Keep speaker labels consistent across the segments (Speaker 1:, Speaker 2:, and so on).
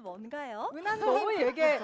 Speaker 1: 뭔가요?
Speaker 2: 은하님 너무 되게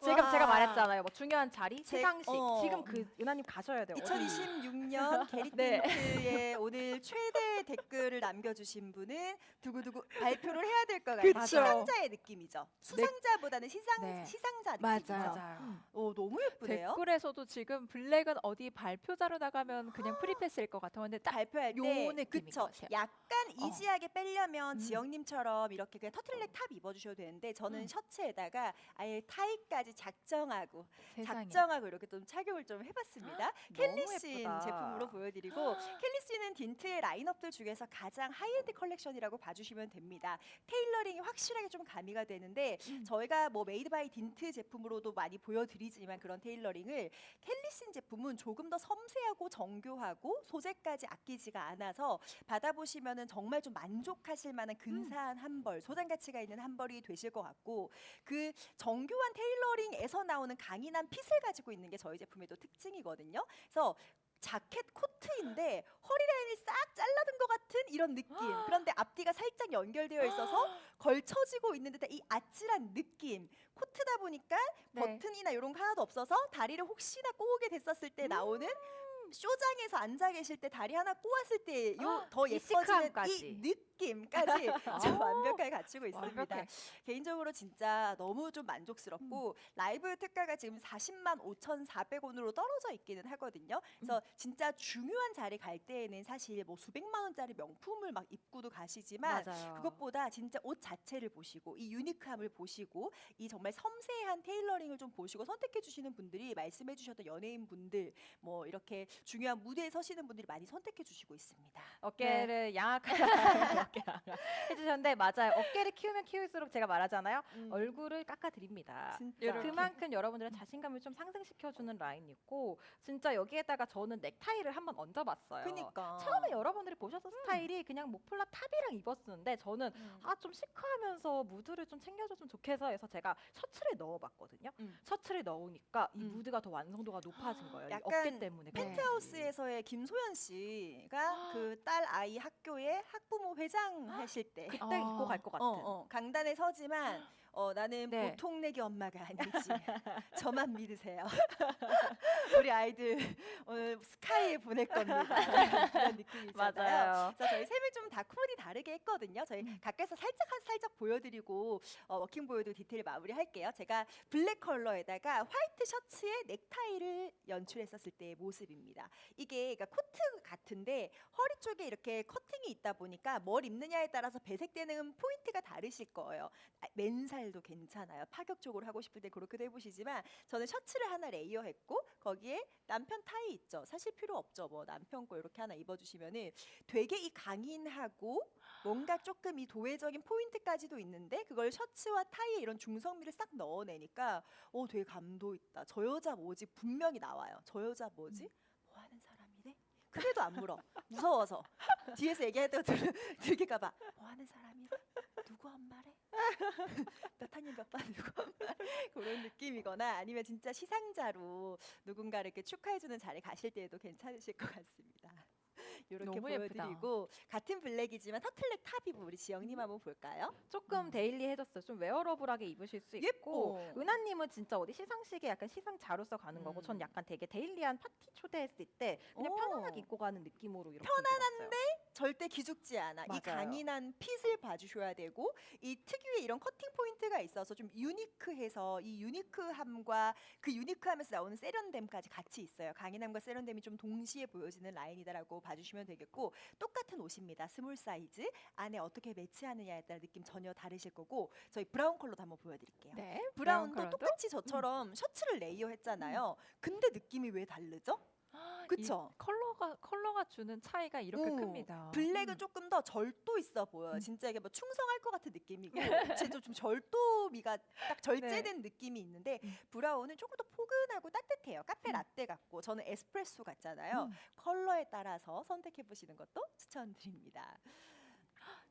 Speaker 2: 지금
Speaker 1: 와.
Speaker 2: 제가 말했잖아요. 뭐 중요한 자리,
Speaker 1: 제-
Speaker 2: 시상식.
Speaker 1: 어.
Speaker 2: 지금 그 은하님 가셔야 돼요.
Speaker 1: 2026년
Speaker 2: 네.
Speaker 1: 게리틴트의 오늘 최대 댓글을 남겨주신 분은 두구두구 발표를 해야 될 것 같아요.
Speaker 2: 그쵸.
Speaker 1: 시상자의 느낌이죠. 수상자보다는 시상
Speaker 3: 네.
Speaker 1: 시상자 느낌이죠.
Speaker 3: 맞아요.
Speaker 1: 오 너무 예쁘네요.
Speaker 3: 댓글에서도 지금 블랙은 어디 발표자로 나가면 그냥 프리패스일 것 같았는데 딱
Speaker 1: 발표할 요때
Speaker 3: 느낌인
Speaker 1: 그쵸.
Speaker 3: 것 같아요.
Speaker 1: 약간
Speaker 3: 어.
Speaker 1: 이지하게 빼려면
Speaker 3: 음.
Speaker 1: 지영님처럼 이렇게 그냥 터틀넥 탑 입어주셔도 되는데 저는
Speaker 3: 음.
Speaker 1: 셔츠에다가 아예 타이까지 작정하고
Speaker 3: 세상에.
Speaker 1: 작정하고 이렇게 좀 착용을 좀 해봤습니다. 켈리
Speaker 2: 너무
Speaker 1: 씬
Speaker 2: 예쁘다.
Speaker 1: 제품으로 보여드리고 켈리 씨는 딘트의 라인업들 중에서 가장 하이엔드 컬렉션이라고 봐주시면 됩니다. 테일러링이 확실하게 좀 가미가 되는데
Speaker 3: 음.
Speaker 1: 저희가 뭐 메이드 바이 딘트 제품으로도 많이 보여드리지만 그런 테일러링을 켈리 씬 제품은 조금 더 섬세하고 정교하고 소재까지 아끼지가 않아서 받아보시면은 정말 좀 만족하실 만한 근사한 한 벌, 소장 가치가 있는 한 벌이 되실 것 같고 그 정교한 테일러링에서 나오는 강인한 핏을 가지고 있는 게 저희 제품의 또 특징이거든요. 그래서 자켓 코트인데 허리 라인을 싹 잘라둔 것 같은 이런 느낌. 그런데 앞뒤가 살짝 연결되어 있어서 걸쳐지고 있는 듯한 이 아찔한 느낌. 코트다 보니까
Speaker 3: 네.
Speaker 1: 버튼이나 이런 거 하나도 없어서 다리를 혹시나 꼬우게 됐었을 때 나오는 쇼장에서 앉아 계실 때 다리 하나 꼬았을 때 요 더
Speaker 2: 이
Speaker 1: 예뻐지는
Speaker 2: 시크함까지.
Speaker 1: 이 느낌 까지 좀 완벽하게 갖추고 있습니다.
Speaker 2: 완벽해.
Speaker 1: 개인적으로 진짜 너무 좀 만족스럽고
Speaker 2: 음.
Speaker 1: 라이브 특가가 지금 40만 5,400원으로 떨어져 있기는 하거든요. 그래서
Speaker 2: 음.
Speaker 1: 진짜 중요한 자리 갈 때에는 사실 뭐 수백만 원짜리 명품을 막 입고도 가시지만
Speaker 2: 맞아요.
Speaker 1: 그것보다 진짜 옷 자체를 보시고 이 유니크함을 보시고 이 정말 섬세한 테일러링을 좀 보시고 선택해 주시는 분들이 말씀해 주셨던 연예인 분들 뭐 이렇게 중요한 무대에 서시는 분들이 많이 선택해 주시고 있습니다.
Speaker 2: 어깨를 양악하게 어깨 양악 해주셨는데 맞아요. 어깨를 키우면 키울수록 제가 말하잖아요. 얼굴을 깎아드립니다.
Speaker 1: 진짜.
Speaker 2: 그만큼 여러분들의 자신감을 좀 상승시켜주는 라인이고 진짜 여기에다가 저는 넥타이를 한번 얹어봤어요.
Speaker 1: 그니까
Speaker 2: 처음에 여러분들이 보셨던 스타일이 그냥 목폴라 탑이랑 입었었는데 저는
Speaker 1: 음.
Speaker 2: 아 좀 시크하면서 무드를 좀 챙겨줬으면 좋겠어 해서 제가 셔츠를 넣어봤거든요.
Speaker 1: 음.
Speaker 2: 셔츠를 넣으니까 이
Speaker 1: 음.
Speaker 2: 무드가 더 완성도가 높아진 거예요. 이
Speaker 1: 약간
Speaker 2: 어깨 때문에.
Speaker 1: 펜트하우스에서의 김소연 씨가 그 딸 아이 학교에 학부모 회장 하실 때
Speaker 2: 그때
Speaker 3: 아.
Speaker 2: 입고 갈 것 같은.
Speaker 1: 어, 어, 강단에 서지만 어, 나는
Speaker 2: 네.
Speaker 1: 보통 내기 엄마가 아니지. 저만 믿으세요. 우리 아이들 오늘 스카이에 보낼 겁니다. 그런 느낌이 있잖아요.
Speaker 2: 맞아요.
Speaker 1: 그래서 저희 셈을 좀 다크보디 다르게 했거든요. 저희
Speaker 2: 음.
Speaker 1: 가까이서 살짝 한 살짝 보여드리고 어, 워킹 보여도 디테일 마무리할게요. 제가 블랙 컬러에다가 화이트 셔츠에 넥타이를 연출했었을 때의 모습입니다. 이게 그러니까 코트 같은데 허리 쪽에 이렇게 커팅이 있다 보니까 뭘 입느냐에 따라서 배색되는 포인트가 다르실 거예요. 아, 맨살 도 괜찮아요. 파격적으로 하고 싶을 때 그렇게도 해보시지만 저는 셔츠를 하나 레이어했고 거기에 남편 타이 있죠. 사실 필요 없죠. 뭐 남편 거 이렇게 하나 입어주시면은 되게 이 강인하고 뭔가 조금 이 도회적인 포인트까지도 있는데 그걸 셔츠와 타이에 이런 중성미를 싹 넣어내니까 어 되게 감도 있다. 저 여자 뭐지 분명히 나와요. 저 여자 뭐지? 뭐 하는 사람이래? 그래도 안 물어. 무서워서 뒤에서 얘기해도 들킬까봐 뭐 하는 사람이래? 엄마래? 몇 엄마래? 그런 느낌이거나 아니면 진짜 시상자로 누군가를 이렇게 축하해주는 자리 가실 때에도 괜찮으실 것 같습니다. 이렇게
Speaker 3: 너무 예쁘다.
Speaker 1: 보여드리고 같은 블랙이지만 터틀넥 탑 입은 우리 지영님 한번 볼까요?
Speaker 2: 조금 데일리 해졌어요. 좀 웨어러블하게 입으실 수 있고
Speaker 1: 예뻐.
Speaker 2: 은하님은 진짜 어디 시상식에 약간 시상자로서 가는 거고
Speaker 1: 음.
Speaker 2: 전 약간 되게 데일리한 파티 초대했을 때 그냥
Speaker 1: 오.
Speaker 2: 편안하게 입고 가는 느낌으로 이렇게 편안한데
Speaker 1: 절대 기죽지 않아. 이
Speaker 2: 맞아요.
Speaker 1: 강인한 핏을 봐주셔야 되고 이 특유의 이런 커팅 포인트가 있어서 좀 유니크해서 이 유니크함과 그 유니크함에서 나오는 세련됨까지 같이 있어요. 강인함과 세련됨이 좀 동시에 보여지는 라인이다라고 봐주시면 되겠고 똑같은 옷입니다. 스몰 사이즈 안에 어떻게 매치하느냐에 따라 느낌 전혀 다르실 거고 저희 브라운 컬러도 한번 보여드릴게요.
Speaker 3: 네.
Speaker 1: 브라운도
Speaker 3: 컬러도?
Speaker 1: 똑같이 저처럼 셔츠를 레이어했잖아요. 근데 느낌이 왜 다르죠? 그쵸?
Speaker 3: 이 컬러가 컬러가 주는 차이가 이렇게
Speaker 1: 오,
Speaker 3: 큽니다.
Speaker 1: 블랙은 조금 더 절도 있어 보여요.
Speaker 3: 음.
Speaker 1: 진짜 이게 뭐 충성할 것 같은 느낌이고, 진짜 좀 절도미가 딱 절제된 느낌이 있는데
Speaker 3: 음.
Speaker 1: 브라운은 조금 더 포근하고 따뜻해요. 카페 라떼 같고 저는 에스프레소 같잖아요.
Speaker 3: 음.
Speaker 1: 컬러에 따라서 선택해 보시는 것도 추천드립니다.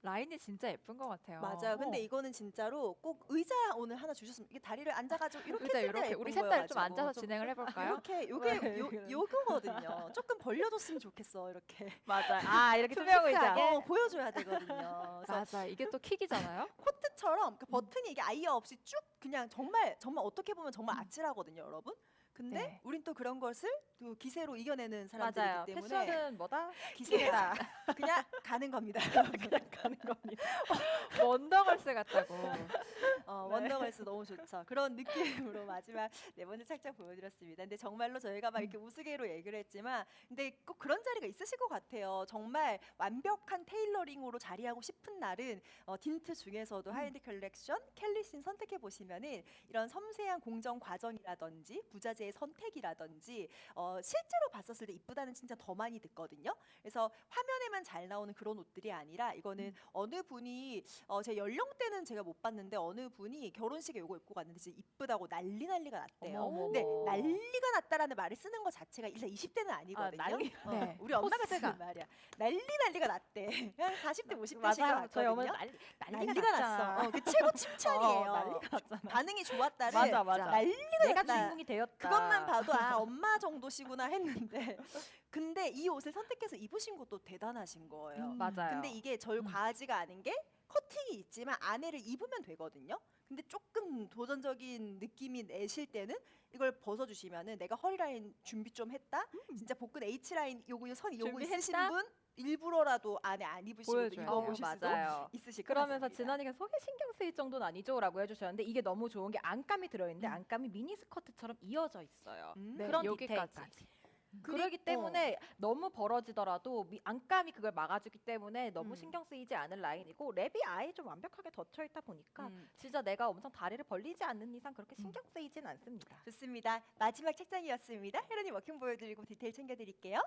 Speaker 3: 라인이 진짜 예쁜 것 같아요.
Speaker 1: 맞아요. 근데
Speaker 2: 어.
Speaker 1: 이거는 진짜로 꼭 의자 오늘 하나 주셨으면 이게 다리를 앉아가지고 이렇게
Speaker 3: 의자
Speaker 1: 쓸 때가
Speaker 3: 이렇게 우리
Speaker 1: 예쁜
Speaker 3: 셋다 좀
Speaker 1: 거여가지고
Speaker 3: 앉아서
Speaker 1: 좀
Speaker 3: 진행을 해볼까요?
Speaker 1: 이렇게 요게
Speaker 2: 네,
Speaker 1: 요. 요거거든요. 조금 벌려줬으면 좋겠어 이렇게
Speaker 2: 맞아요. 아 이렇게 투명 의자.
Speaker 1: 어, 보여줘야 되거든요. 그래서
Speaker 3: 맞아, 이게 또 킥이잖아요.
Speaker 1: 코트처럼 그
Speaker 3: 음.
Speaker 1: 버튼이 이게 아이어 없이 쭉 그냥 정말 정말 어떻게 보면 정말 아찔하거든요, 여러분. 근데
Speaker 3: 네.
Speaker 1: 우린 또 그런 것을 또 기세로 이겨내는 사람들이기. 때문에
Speaker 2: 패션은 뭐다?
Speaker 1: 기세다 그냥 가는 겁니다.
Speaker 2: 그냥 가는 겁니다.
Speaker 3: 원더걸스 같다고.
Speaker 1: 어,
Speaker 2: 네.
Speaker 1: 원더걸스 너무 좋죠. 그런 느낌으로 마지막 네 번째 착장 보여드렸습니다. 근데 정말로 저희가 막 이렇게 우스개로 얘기를 했지만, 근데 꼭 그런 자리가 있으실 것 같아요. 정말 완벽한 테일러링으로 자리하고 싶은 날은 어, 딘트 중에서도 하이엔드 컬렉션 켈리신 선택해 보시면은 이런 섬세한 공정 과정이라든지 부자재 의 선택이라든지 어, 실제로 봤었을 때 이쁘다는 진짜 더 많이 듣거든요. 그래서 화면에만 잘 나오는 그런 옷들이 아니라 이거는 어느 분이 어, 제 연령대는 제가 못 봤는데 어느 분이 결혼식에 요거 입고 갔는데 진짜 이쁘다고 난리 난리가 났대요.
Speaker 2: 어머,
Speaker 1: 근데
Speaker 2: 어머.
Speaker 1: 난리가 났다라는 말을 쓰는 것 자체가 일단 20대는 아니거든요.
Speaker 2: 난리.
Speaker 1: 어,
Speaker 3: 네.
Speaker 1: 우리 엄마가
Speaker 3: 포스가.
Speaker 1: 쓰는 말이야. 난리 난리가 났대. 그냥 40대 50대
Speaker 2: 맞아요. 저희 어머니. 난리 난리가,
Speaker 1: 난리가. 났어. 어, 그 최고 칭찬이에요.
Speaker 2: 어, 난리가 났잖아.
Speaker 1: 반응이 좋았다를
Speaker 2: 맞아 맞아.
Speaker 1: 난리가
Speaker 2: 내가
Speaker 1: 났다.
Speaker 2: 주인공이 되었다.
Speaker 1: 그것만 봐도 아 엄마 정도시구나 했는데 근데 이 옷을 선택해서 입으신 것도 대단하신 거예요.
Speaker 3: 음,
Speaker 2: 맞아요.
Speaker 1: 근데 이게 절
Speaker 2: 음.
Speaker 1: 과하지가 않은 게 커팅이 있지만 안에를 입으면 되거든요. 근데 조금 도전적인 느낌이 내실 때는 이걸 벗어주시면은 내가 허리 라인 준비 좀 했다. 진짜 복근 H 라인 요거 선 요거 있으신
Speaker 2: 준비했다?
Speaker 1: 분 일부러라도 안에 안 입으시고
Speaker 3: 보여줘요.
Speaker 1: 입어보실
Speaker 2: 어,
Speaker 1: 수도
Speaker 2: 맞아요.
Speaker 1: 있으실 것
Speaker 2: 그러면서
Speaker 1: 같습니다.
Speaker 2: 진원이가 속에 신경 쓰일 정도는 아니죠라고 해주셨는데 이게 너무 좋은 게 안감이 들어있는데
Speaker 1: 음.
Speaker 2: 안감이 미니 스커트처럼 이어져 있어요.
Speaker 1: 음.
Speaker 3: 네,
Speaker 2: 그런
Speaker 3: 여기까지.
Speaker 2: 디테일까지.
Speaker 1: 그리-
Speaker 2: 그러기 때문에 너무 벌어지더라도 미- 안감이 그걸 막아주기 때문에 너무
Speaker 1: 음.
Speaker 2: 신경 쓰이지 않은 라인이고 랩이 아예 좀 완벽하게 덧쳐 있다 보니까
Speaker 1: 음.
Speaker 2: 진짜 내가 엄청 다리를 벌리지 않는 이상 그렇게 신경 쓰이진 않습니다.
Speaker 1: 좋습니다. 마지막 책장이었습니다. 혜련이 워킹 보여드리고 디테일 챙겨드릴게요.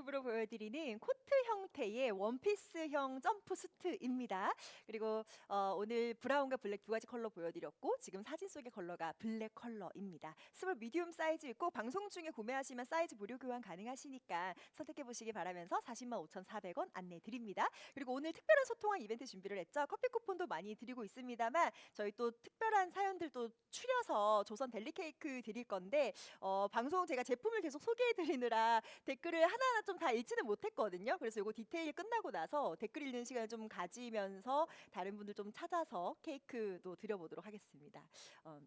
Speaker 1: 푸브로 보여드리는 코트 형태의 원피스형 점프 수트입니다. 그리고 어, 오늘 브라운과 블랙 두 가지 컬러 보여드렸고 지금 사진 속의 컬러가 블랙 컬러입니다. 스몰 미디움 사이즈 있고 방송 중에 구매하시면 사이즈 무료 교환 가능하시니까 선택해 보시기 바라면서 40만 5,400원 안내 드립니다. 그리고 오늘 특별한 소통왕 이벤트 준비를 했죠. 커피 쿠폰도 많이 드리고 있습니다만 저희 또 특별한 사연들도 추려서 조선 델리 케이크 드릴 건데 어, 방송 제가 제품을 계속 소개해 드리느라 댓글을 하나하나 좀 다 읽지는 못했거든요. 그래서 이거 디테일 끝나고 나서 댓글 읽는 시간을 좀 가지면서 다른 분들 좀 찾아서 케이크도 드려보도록 하겠습니다. 어,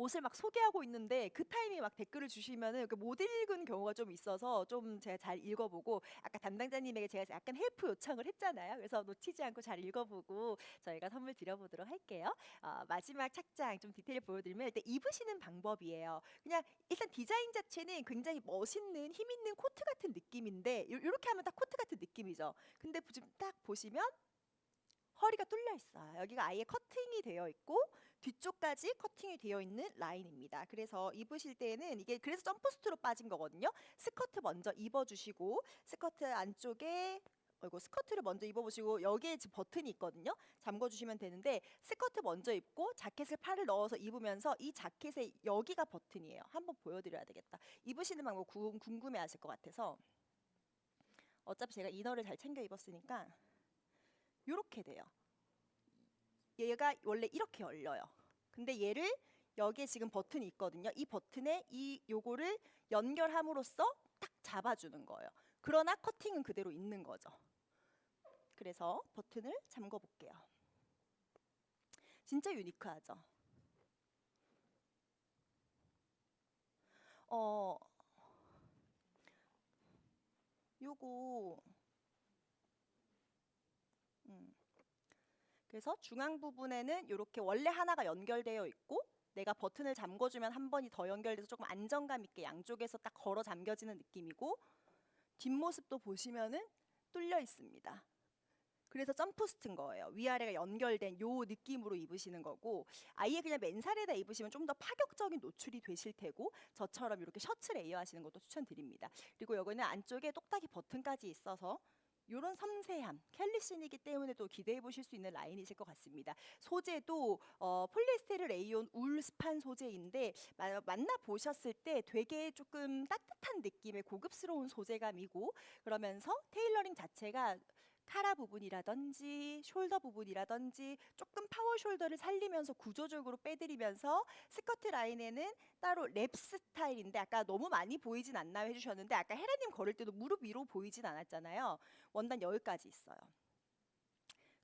Speaker 1: 옷을 막 소개하고 있는데 그 타이밍에 막 댓글을 주시면은 그못 읽은 경우가 좀 있어서 좀 제가 잘 읽어보고 아까 담당자님에게 제가 약간 헬프 요청을 했잖아요. 그래서 놓치지 않고 잘 읽어보고 저희가 선물 드려보도록 할게요. 어, 마지막 착장 좀 디테일 보여드리면 일단 입으시는 방법이에요. 그냥 일단 디자인 자체는 굉장히 멋있는 힘 있는 코트 같은 느낌인데 이렇게 하면 딱 코트 같은 느낌이죠. 근데 지금 딱 보시면 허리가 뚫려 있어요. 여기가 아예 커팅이 되어 있고 뒤쪽까지 커팅이 되어 있는 라인입니다. 그래서 입으실 때는 이게 그래서 점프스트로 빠진 거거든요. 스커트 먼저 입어주시고 스커트 안쪽에 이거 스커트를 먼저 입어보시고 여기에 버튼이 있거든요. 잠궈주시면 되는데 스커트 먼저 입고 자켓을 팔을 넣어서 입으면서 이 자켓의 여기가 버튼이에요. 한번 보여드려야 되겠다. 입으시는 방법 궁- 궁금해하실 것 같아서 어차피 제가 이너를 잘 챙겨 입었으니까 이렇게 돼요. 얘가 원래 이렇게 열려요. 근데 얘를 여기에 지금 버튼이 있거든요. 이 버튼에 이 요거를 연결함으로써 딱 잡아주는 거예요. 그러나 커팅은 그대로 있는 거죠. 그래서 버튼을 잠궈 볼게요. 진짜 유니크하죠. 어, 요거, 음. 그래서 중앙 부분에는 이렇게 원래 하나가 연결되어 있고 내가 버튼을 잠궈주면 한 번이 더 연결돼서 조금 안정감 있게 양쪽에서 딱 걸어 잠겨지는 느낌이고 뒷모습도 보시면은 뚫려 있습니다. 그래서 점프 스트인 거예요. 위아래가 연결된 요 느낌으로 입으시는 거고 아예 그냥 맨살에다 입으시면 좀 더 파격적인 노출이 되실 테고 저처럼 이렇게 셔츠 레이어 하시는 것도 추천드립니다. 그리고 여기는 안쪽에 똑딱이 버튼까지 있어서 이런 섬세함, 캘리신이기 때문에 또 기대해 보실 수 있는 라인이실 것 같습니다. 소재도 어, 폴리에스테르 레이온 울 스판 소재인데 마- 만나 보셨을 때 되게 조금 따뜻한 느낌의 고급스러운 소재감이고 그러면서 테일러링 자체가 카라 부분이라든지 숄더 부분이라든지 조금 파워 숄더를 살리면서 구조적으로 빼드리면서 스커트 라인에는 따로 랩 스타일인데 아까 너무 많이 보이진 않나요 해주셨는데 아까 헤라님 걸을 때도 무릎 위로 보이진 않았잖아요. 원단 여기까지 있어요.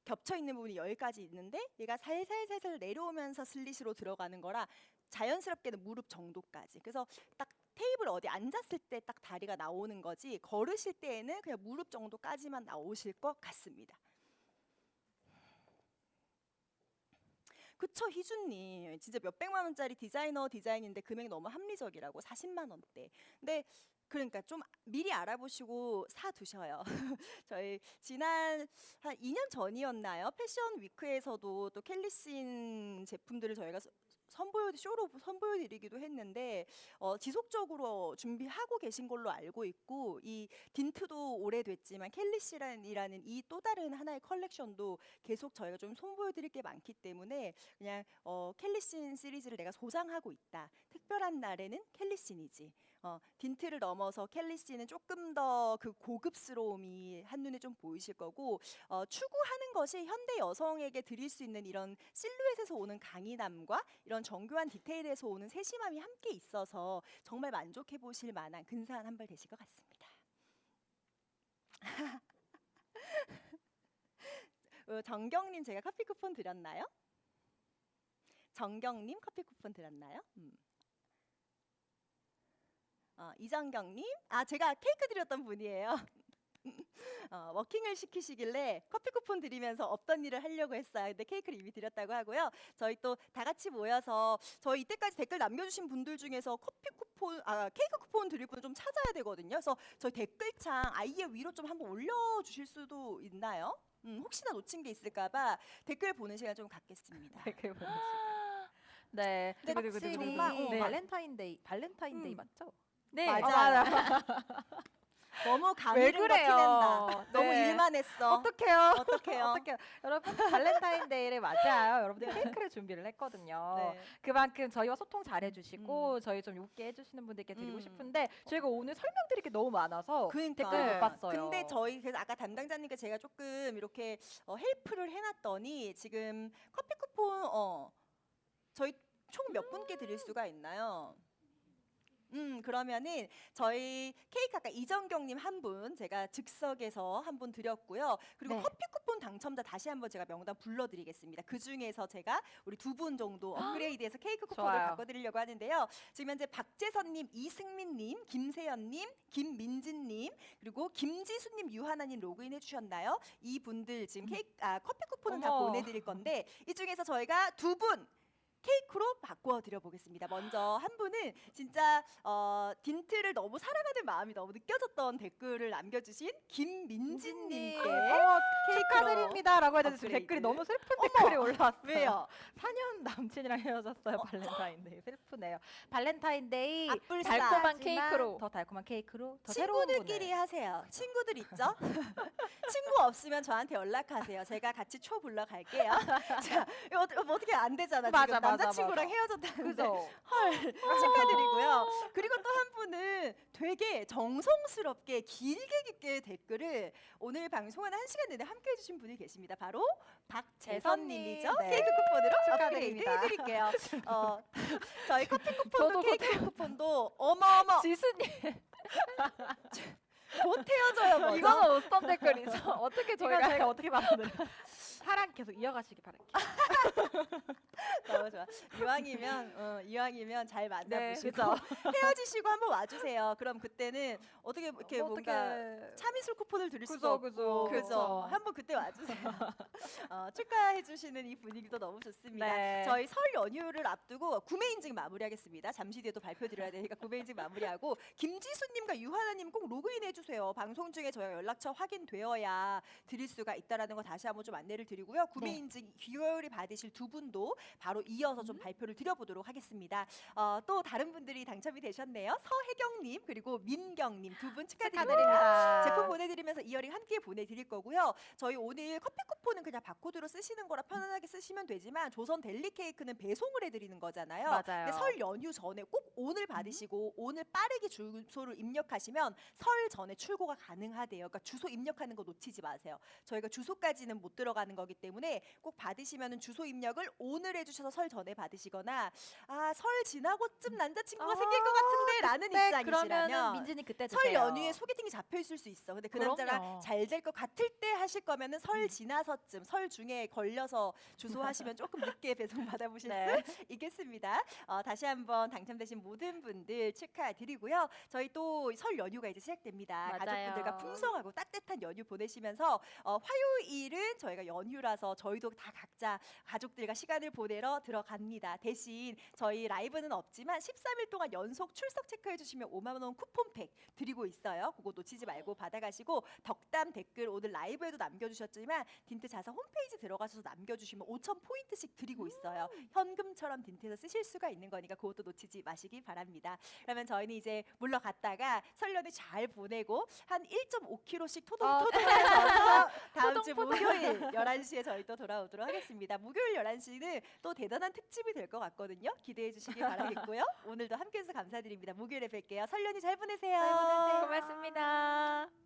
Speaker 1: 겹쳐 있는 부분이 여기까지 있는데 얘가 살살살살 내려오면서 슬릿으로 들어가는 거라 자연스럽게는 무릎 정도까지. 그래서 딱 테이블 어디 앉았을 때 딱 다리가 나오는 거지 걸으실 때에는 그냥 무릎 정도까지만 나오실 것 같습니다. 그쵸 희준님 진짜 몇 백만 원짜리 디자이너 디자인인데 금액 너무 합리적이라고 40만 원대. 근데 그러니까 좀 미리 알아보시고 사 두셔요. 저희 지난 한 2년 전이었나요? 패션 위크에서도 또 켈리신 제품들을 저희가 서- 선보여 쇼로 선보여드리기도 했는데 어, 지속적으로 준비하고 계신 걸로 알고 있고 이 딘트도 오래됐지만 켈리시란이라는 이 또 다른 하나의 컬렉션도 계속 저희가 좀 선보여드릴 게 많기 때문에 그냥 어, 켈리신 시리즈를 내가 소장하고 있다. 특별한 날에는 켈리신이지. 어, 딘트를 넘어서 켈리 씨는 조금 더 그 고급스러움이 한눈에 좀 보이실 거고 어, 추구하는 것이 현대 여성에게 드릴 수 있는 이런 실루엣에서 오는 강인함과 이런 정교한 디테일에서 오는 세심함이 함께 있어서 정말 만족해 보실 만한 근사한 한 벌 되실 것 같습니다. 어, 정경님 제가 커피 쿠폰 드렸나요? 정경님 커피 쿠폰 드렸나요? 음. 어, 이정경님, 아 제가 케이크 드렸던 분이에요. 어, 워킹을 시키시길래 커피 쿠폰 드리면서 없던 일을 하려고 했어요. 근데 케이크를 이미 드렸다고 하고요. 저희 또 다 같이 모여서 저희 이때까지 댓글 남겨주신 분들 중에서 커피 쿠폰, 아 케이크 쿠폰 드릴 분을 좀 찾아야 되거든요. 그래서 저희 댓글창 아예 위로 좀 한번 올려주실 수도 있나요? 음, 혹시나 놓친 게 있을까봐 댓글 보는 시간 좀 갖겠습니다.
Speaker 2: 댓글 보내주세요. 네,
Speaker 1: 근데
Speaker 2: 확실히
Speaker 1: 정말, 어,
Speaker 2: 네.
Speaker 3: 발렌타인데이 발렌타인데이
Speaker 1: 음.
Speaker 3: 맞죠?
Speaker 2: 네,
Speaker 1: 맞아요.
Speaker 2: 맞아요.
Speaker 1: 너무
Speaker 3: 왜
Speaker 1: 감이를 거
Speaker 3: 그래요?
Speaker 1: 티낸다. 너무
Speaker 3: 네.
Speaker 1: 일만 했어.
Speaker 2: 어떡해요?
Speaker 1: 어떡해요?
Speaker 2: 어떡해요? 여러분 발렌타인데이를 맞아요. 여러분들 케이크를 준비를 했거든요.
Speaker 1: 네.
Speaker 2: 그만큼 저희와 소통 잘 해주시고 저희 좀 웃게 해주시는 분들께 드리고
Speaker 1: 음.
Speaker 2: 싶은데 저희가 오늘 설명드릴 게 너무 많아서
Speaker 1: 그러니까.
Speaker 2: 댓글 못 봤어요.
Speaker 1: 근데 저희 그래서 아까 담당자님께 제가 조금 이렇게 어, 헬프를 해놨더니 지금 커피 쿠폰 어 저희 총 몇 분께 드릴 수가 있나요? 음 그러면은 저희 케이크 아까 이정경님 한 분 제가 즉석에서 한 분 드렸고요. 그리고
Speaker 2: 네.
Speaker 1: 커피 쿠폰 당첨자 다시 한번 제가 명단 불러드리겠습니다. 그 중에서 제가 우리 두 분 정도 업그레이드해서 케이크 쿠폰을
Speaker 2: 좋아요.
Speaker 1: 바꿔드리려고 하는데요. 지금 현재 박재선님, 이승민님, 김세연님, 김민진님 그리고 김지수님, 유하나님 로그인 해 주셨나요? 이 분들 지금 케이크 아 커피 쿠폰은 다
Speaker 2: 어머.
Speaker 1: 보내드릴 건데 이 중에서 저희가 두 분. 케이크로 바꿔 드려 보겠습니다. 먼저 한 분은 진짜 어, 딘트를 너무 사랑하는 마음이 너무 느껴졌던 댓글을 남겨 주신 김민진 님께
Speaker 2: 어,
Speaker 1: 케이크로
Speaker 2: 축하드립니다라고 해야 되는데 지금. 댓글이 너무 슬픈 댓글이 올라왔어요.
Speaker 1: 왜요?
Speaker 2: 4년 남친이랑 헤어졌어요. 발렌타인데이 슬프네요. 발렌타인데이.
Speaker 3: 달콤한 케이크로.
Speaker 2: 더 달콤한 케이크로 더 새로운
Speaker 1: 친구들끼리
Speaker 2: 분을.
Speaker 1: 하세요. 친구들 있죠? 친구 없으면 저한테 연락하세요. 제가 같이 초 불러 갈게요. 자, 이거 어떻게, 뭐 어떻게 안 되잖아.
Speaker 2: 맞아,
Speaker 1: 지금 남자친구랑. 헤어졌다는데.
Speaker 2: 그죠?
Speaker 1: 헐 축하드리고요. 그리고 또 한 분은 되게 정성스럽게 길게 길게 댓글을 오늘 방송하는 한 시간 내내 함께 해 주신 분이 계십니다. 바로 박재선님이죠.
Speaker 2: 재선님. 네.
Speaker 1: 케이크 쿠폰으로
Speaker 2: 축하드립니다.
Speaker 1: 해드릴게요. 어, 저희 커피 쿠폰도 케이크 쿠폰도 어머어머
Speaker 3: 지수님
Speaker 1: 곧 헤어져요. 뭐.
Speaker 3: 이거는 어떤 댓글이죠? 어떻게 저희가
Speaker 2: 저희가 어떻게 받아들여? 사랑 계속 이어가시기 바랄게요.
Speaker 1: 너무 좋아. 이왕이면 어, 이왕이면 잘 만나보시고
Speaker 2: 그죠?
Speaker 1: 헤어지시고 한번 와주세요. 그럼 그때는 어떻게 이렇게 뭔가 참이슬 쿠폰을 드릴 수도
Speaker 2: 그죠,
Speaker 1: 없고
Speaker 2: 그죠.
Speaker 1: 그죠.
Speaker 2: 그죠.
Speaker 1: 한번 그때 와주세요. 어, 축하해 주시는 이 분위기도 너무 좋습니다.
Speaker 2: 네.
Speaker 1: 저희 설 연휴를 앞두고 구매 인증 마무리하겠습니다. 잠시 뒤에 또 발표 드려야 되니까 구매 인증 마무리하고 김지수님과 유하나님 꼭 로그인해 주세요. 해주세요. 방송 중에 저희 연락처 확인되어야 드릴 수가 있다라는 거 다시 한번 좀 안내를 드리고요. 구매
Speaker 2: 네.
Speaker 1: 인증 귀여울이 받으실 두 분도 바로 이어서 좀
Speaker 2: 음.
Speaker 1: 발표를 드려보도록 하겠습니다. 어, 또 다른 분들이 당첨이 되셨네요. 서혜경님 그리고 민경님 두 분 축하드립니다.
Speaker 2: 축하드립니다.
Speaker 1: 이어링 한개 보내드릴 거고요. 저희 오늘 커피 쿠폰은 그냥 바코드로 쓰시는 거라 편안하게 쓰시면 되지만 조선 델리 케이크는 배송을 해드리는 거잖아요.
Speaker 2: 맞아요.
Speaker 1: 근데 설 연휴 전에 꼭 오늘 받으시고 오늘 빠르게 주소를 입력하시면 설 전에 출고가 가능하대요. 그러니까 주소 입력하는 거 놓치지 마세요. 저희가 주소까지는 못 들어가는 거기 때문에 꼭 받으시면은 주소 입력을 오늘 해주셔서 설 전에 받으시거나 아 설 지나고쯤 남자친구가
Speaker 2: 아,
Speaker 1: 생길 것 같은데라는
Speaker 2: 네,
Speaker 1: 입장이시라면
Speaker 2: 그러면은 민진이 그때
Speaker 1: 설
Speaker 2: 드세요.
Speaker 1: 연휴에 소개팅이 잡혀 있을 수 있어. 근데 그 남자랑
Speaker 2: 그럼요.
Speaker 1: 잘될 것 같을 때 하실 거면은 설 지나서쯤 설 중에 걸려서 주소하시면 조금 늦게 배송 받아보실
Speaker 2: 네.
Speaker 1: 수 있겠습니다. 어, 다시 한번 당첨되신 모든 분들 축하드리고요. 저희 또 설 연휴가 이제 시작됩니다.
Speaker 2: 맞아요.
Speaker 1: 가족분들과 풍성하고 따뜻한 연휴 보내시면서 어, 화요일은 저희가 연휴라서 저희도 다 각자 가족들과 시간을 보내러 들어갑니다. 대신 저희 라이브는 없지만 13일 동안 연속 출석 체크해 주시면 5만 원 쿠폰팩 드리고 있어요. 그거 놓치지 말고 받아가시고 덕담 댓글 오늘 라이브에도 남겨주셨지만 딘트 자사 홈페이지 들어가셔서 남겨주시면 5천 포인트씩 드리고 있어요. 현금처럼 딘트에서 쓰실 수가 있는 거니까 그것도 놓치지 마시기 바랍니다. 그러면 저희는 이제 물러갔다가 설 연휴 잘 보내고 한 1.5kg씩 토동
Speaker 2: 어,
Speaker 1: 토동해서 다음 주 목요일 11시에 저희 또 돌아오도록 하겠습니다. 목요일 11시는 또 대단한 특집이 될 것 같거든요. 기대해 주시기 바라겠고요. 오늘도 함께 해주셔서 감사드립니다. 목요일에 뵐게요. 설 연휴 잘 보내세요.
Speaker 2: 잘 보내세요.
Speaker 3: 고맙습니다.